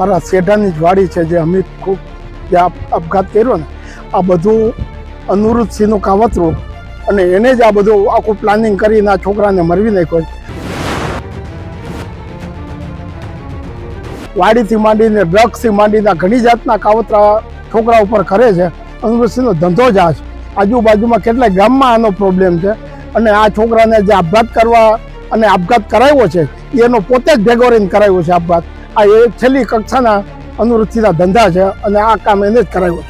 મારા શેઢાની જ વાડી છે જે અમિત ખૂબ જે આપઘાત કર્યો ને, આ બધું અનુરુદ્ધસિંહનું કાવતરું અને એને જ આ બધું આખું પ્લાનિંગ કરીને આ છોકરાને મરવી નાખ્યો વાડીથી માંડીને ડ્રગ્સથી માંડીને ઘણી જાતના કાવતરા છોકરા ઉપર કરે છે. અનુરુદ્ધસિંહનો ધંધો જ આ છે. આજુબાજુમાં કેટલાય ગામમાં આનો પ્રોબ્લેમ છે અને આ છોકરાને જે આપઘાત કરવા અને આપઘાત કરાવ્યો છે, એનો પોતે જ ભેગો રહીને કરાવ્યો છે આપઘાત. આ એ છેલ્લી કક્ષાના અનુવૃત્તિના ધંધા છે અને આ કામ એને જ કરાવ્યું.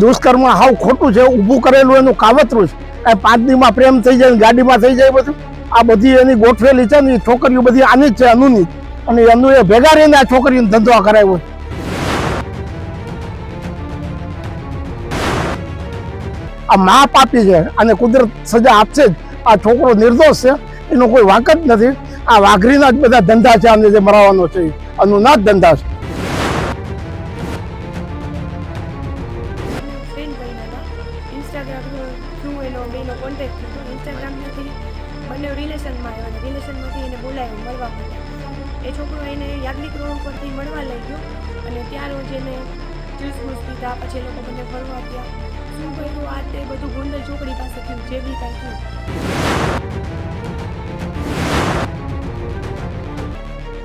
દુષ્કર્મ હાવ ખોટું છે, ઊભું કરેલું એનું કાવતરું છે. એ પાંચ દીમાં પ્રેમ થઈ જાય ગાડીમાં થઈ જાય બધું. આ બધી એની ગોઠવેલી છે ને છોકરીઓ બધી આની જ છે, અનુની. અને એનું એ ભેગા રહીને આ છોકરીને ધંધો આ કરાવ્યો આ મા પાપી છે અને કુદરત સજા આપશે જ. આ છોકરો નિર્દોષ છે, એનો કોઈ વાંક જ નથી. આ વાઘરીના જ બધા ધંધા છે આને જે મરાવવાનો છે. આનું ના જ ધંધા છે. પછી લોકો બંને ફરવા ગયા. શું કર્યું આ તે બધું ગોંડલ ચોકડી પાસે જે બી કાંઈ થયું.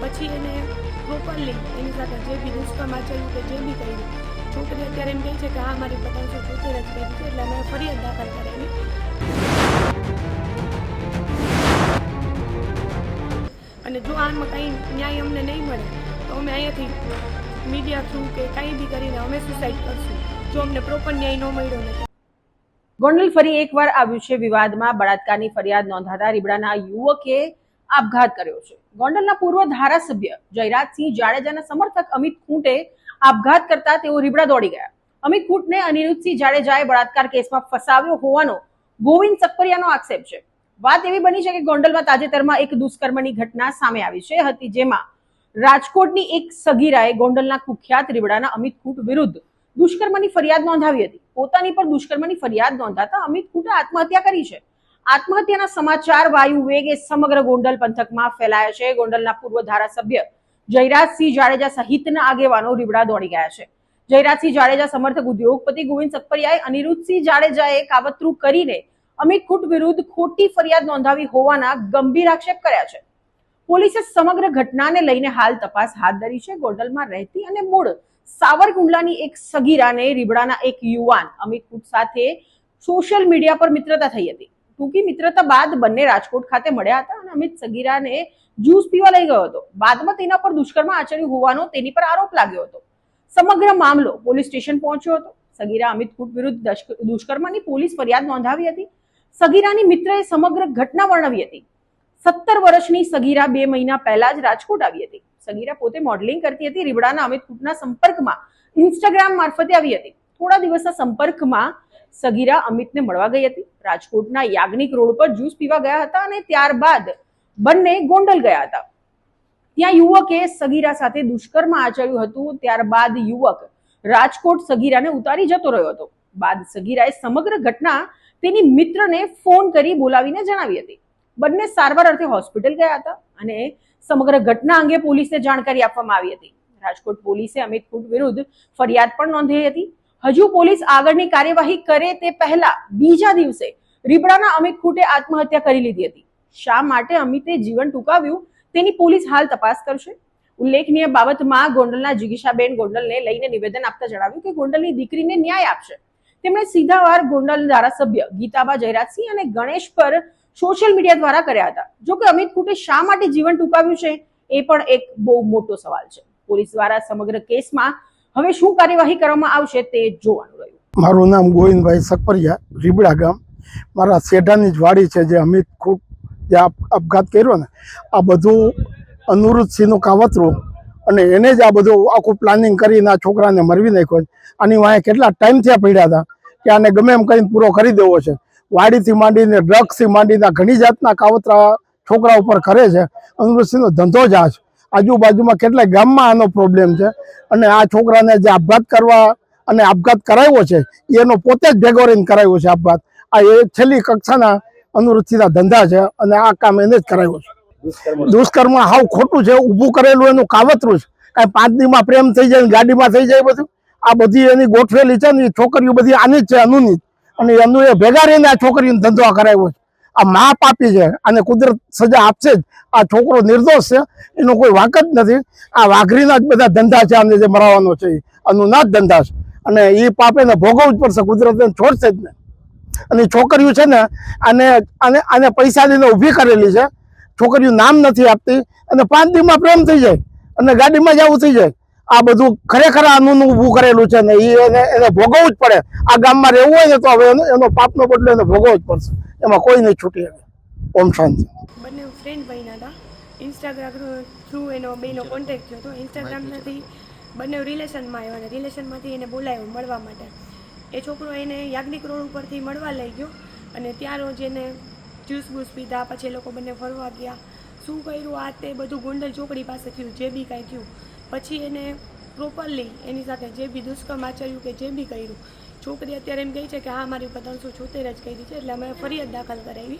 પછી એને પ્રોપરલી એની સાથે જે બી દુષ્કર્મ આચર્યું કે જે બી કર્યું, છોકરી અત્યારે એમ કહે છે કે હા, મારી પતંગ છે ચોતેર જ કરી છે, એટલે અમે ફરિયાદ દાખલ કરેલી અને જો આમાં કંઈ ન્યાય અમને નહીં મળે, તો અમે અહીંયાથી મીડિયા થ્રુ કે કાંઈ બી કરીને અમે સુસાઇડ કરશું. જો અમને પ્રોપર ન્યાય ન મળ્યો ગોંડલ ફરી એકવાર આવ્યું છે વિવાદમાં. બળાત્કારની ફરિયાદ નોંધાતા રીબડાના યુવકે આપઘાત કર્યો છે. ગોંડલના પૂર્વ ધારાસભ્ય જયરાજસિંહ જાડેજાના સમર્થક અમિત ખૂંટે આપઘાત કરતા તેઓ રીબડા દોડી ગયા. અમિત ખૂંટને અનિરુદ્ધસિંહ જાડેજાએ બળાત્કાર કેસમાં ફસાવ્યો હોવાનો ગોવિંદ સક્કરિયાનો આક્ષેપ છે. વાત એવી બની છે કે ગોંડલમાં તાજેતરમાં એક દુષ્કર્મની ઘટના સામે આવી છે. હતી જેમાં રાજકોટની એક સગીરાએ ગોંડલના કુખ્યાત રીબડાના અમિત ખૂંટ વિરુદ્ધ દુષ્કર્મની ફરિયાદ નોંધાવી હતી. પોતાની પર દુષ્કર્મની ફરિયાદ નોંધાતા અમિત ખૂંટે આત્મહત્યા કરી છે. આત્મહત્યાના સમાચાર, વાયુ વેગે સમગ્ર ગોંડલ પંથકમાં ફેલાયા છે. ગોંડલના પૂર્વ ધારાસભ્ય જયરાજસિંહ જાડેજા સહિતના આગેવાનો રીબડા દોડી ગયા છે. જયરાજસિંહ જાડેજા સમર્થક ઉદ્યોગપતિ ગોવિંદ સપરિયાએ અનિરુદ્ધસિંહ જાડેજાએ કાવતરું કરીને અમિત ખૂટ વિરુદ્ધ ખોટી ફરિયાદ નોંધાવી હોવાના ગંભીર આક્ષેપ કર્યા છે. પોલીસે સમગ્ર ઘટનાને લઈને હાલ તપાસ હાથ ધરી છે. ગોંડલમાં રહેતી અને મૂળ સાવરકુંડલાની એક સગીરાને, રીબડાના એક યુવાન અમિત કુટ સાથે સોશિયલ મીડિયા પર મિત્રતા થઈ હતી. ટૂંકી મિત્રતા બાદ બંને રાજકોટ ખાતે મળ્યા હતા અને અમિત સગીરાને જ્યુસ પીવા લઈ ગયો હતો. બાદમાં તેના પર દુષ્કર્મ આચર્યું હોવાનો તેની પર આરોપ લાગ્યો હતો. સમગ્ર મામલો પોલીસ સ્ટેશન પહોંચ્યો હતો. સગીરા અમિત કુટ વિરુદ્ધ દુષ્કર્મની પોલીસ ફરિયાદ નોંધાવી હતી. સગીરાની મિત્રએ સમગ્ર ઘટના વર્ણવી હતી. સત્તર વર્ષની સગીરા બે મહિના પહેલા જ રાજકોટ આવી હતી. સગીરા પોતે મોડલિંગ કરતી હતી. રીબડાના અમિત કુટના સંપર્કમાં ઇન્સ્ટાગ્રામ મારફતે આવી હતી. થોડા દિવસના સંપર્કમાં સગીરા અમિતને મળવા ગઈ હતી. રાજકોટના યાજ્ઞિક રોડ પર જ્યુસ પીવા ગયા હતા અને ત્યારબાદ બંને ગોંડલ ગયા હતા. ત્યાં યુવકે સગીરા સાથે દુષ્કર્મ આચર્યું હતું. ત્યારબાદ યુવક રાજકોટ સગીરાને ઉતારી જતો રહ્યો હતો. બાદ સગીરાએ સમગ્ર ઘટના તેની મિત્રને ફોન કરી બોલાવીને જણાવી હતી. બંને સારવાર અર્થે હોસ્પિટલ ગયા હતા અને સમગ્ર ઘટના અંગે પોલીસને જાણકારી આપવામાં આવી હતી. રાજકોટ પોલીસે અમિત કુટ વિરુદ્ધ ફરિયાદ પણ નોંધી હતી. હજુ પોલીસ આગળની કાર્યવાહી કરે તે પહેલા બીજા દિવસે રીબડાના અમિત ખૂટે આત્મહત્યા કરી લીધી હતી. શા માટે અમિતે જીવન ટૂંકાવ્યું તેની પોલીસ હાલ તપાસ કરશે? ઉલ્લેખનીય બાબતમાં ગોંડલના જિગીશાબેન ગોંડલને લઈને નિવેદન આપતા જણાવ્યું કે ગોંડલની દીકરીને ન્યાય આપશે. તેમણે સીધાવાર ગોંડલ ધારાસભ્ય ગીતાબા જયરાજસિંહ અને ગણેશ પર સોશિયલ મીડિયા દ્વારા કર્યા હતા. જો કે અમિત કુટે શા માટે જીવન ટૂંકાવ્યું છે, એ પણ એક બહુ મોટો સવાલ છે. પોલીસ દ્વારા સમગ્ર કેસમાં હવે શું કાર્યવાહી કરવામાં આવશે તે જોવાનું રહ્યું. મારું નામ ગોવિંદભાઈ સકપરિયા, રીબડા ગામ. મારા સેઠાની જ વાડી છે જે અમિત કુટ જે આપ- આપઘાત કર્યો ને, આ બધું અનુરૂધસિંહનું કાવતરું અને એને જ આ બધું આખું પ્લાનિંગ કરીને આ છોકરાને મરવી નાખ્યો છે. આની વાંહે કેટલા ટાઈમથી આ પડ્યા હતા કે આને ગમે એમ કરીને પૂરો કરી દેવો છે. વાડીથી માંડીને ડ્રગ્સથી માંડીને ઘણી જાતના કાવતરા છોકરા ઉપર કરે છે. અનુરુદ્ધસિંહનો ધંધો જ આ છે. આજુબાજુમાં કેટલાય ગામમાં આનો પ્રોબ્લેમ છે. અને આ છોકરાને જે આપઘાત કરવા અને આપઘાત કરાવ્યો છે એનો પોતે જ ભેગો રહીને કરાવ્યો છે આપઘાત. આ એ છેલ્લી કક્ષાના અનુવૃત્તિના ધંધા છે અને આ કામ એને જ કરાવ્યો છે. દુષ્કર્મ હાવ ખોટું છે ઊભું કરેલું એનું કાવતરું છે. કાંઈ પાંચ દીમાં પ્રેમ થઈ જાય ગાડીમાં થઈ જાય બધું. આ બધી એની ગોઠવેલી છે ને એ છોકરીઓ બધી આની જ છે અનુની જ. અને એમનું એ ભેગા રહીને આ છોકરીને ધંધો કરાવ્યો છે. આ મા પાપી છે અને કુદરત સજા આપશે જ. આ છોકરો નિર્દોષ છે, એનો કોઈ વાંક જ નથી. આ વાઘરીના જ બધા ધંધા છે આને જે મરાવવાનો છે એ. અનુના જ ધંધા છે. અને એ પાપ એને ભોગવવું જ પડશે કુદરત એને છોડશે જ ને. અને છોકરીઓ છે ને, આને આને આને પૈસા લઈને ઊભી કરેલી છે. છોકરીઓ નામ નથી આપતી. અને પાંચ દિવસમાં પ્રેમ થઈ જાય. અને ગાડીમાં જ આવું થઈ જાય. આ બધું ખરેખર આનું ઊભું કરેલું છે ને એને એને ભોગવવું જ પડે. આ ગામમાં રહેવું હોય ને તો હવે એનો પાપનો બદલો એને ભોગવવો જ પડશે. એમાં કોઈ નહીં છૂટી આવે ઓમ શાંતિ. બંને ફ્રેન્ડ બન્યા હતા. ઇન્સ્ટાગ્રામ થ્રુ એનો બેનો કોન્ટેક્ટ થયો હતો. ઇન્સ્ટાગ્રામમાંથી બંને રિલેશનમાં આવ્યા અને રિલેશનમાંથી એને બોલાવ્યો મળવા માટે. એ છોકરો એને યાજ્ઞિક રોડ ઉપરથી મળવા લઈ ગયો અને ત્યાં રોજ એને જ્યુસ બૂસ પીધા. પછી એ લોકો બંને ફરવા ગયા. શું કર્યું? આ તે બધું ગોંડલ ચોકડી પાસે થયું, જે બી કાંઈ થયું. પછી એને પ્રોપરલી એની સાથે જે બી દુષ્કર્મ આચર્યું કે જે બી કર્યું છોકરી અત્યારે એમ કહે છે કે હા મારી ઉપર ત્રણસો છોતેર જ કરી છે એટલે અમે ફરિયાદ દાખલ કરાવી.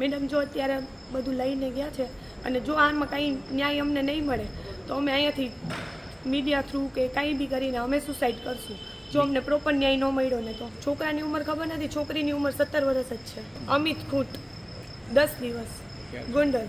મેડમ જો અત્યારે બધું લઈને ગયા છે અને જો આમાં કાંઈ ન્યાય અમને નહીં મળે તો અમે અહીંયાથી મીડિયા થ્રુ કે કાંઈ બી કરીને અમે સુસાઇડ કરશું. જો અમને પ્રોપર ન્યાય ન મળ્યો ને તો. છોકરાની ઉંમર ખબર નથી છોકરીની ઉંમર સત્તર વર્ષ જ છે. અમિત ખૂટ દસ દિવસ. ગોંડલ.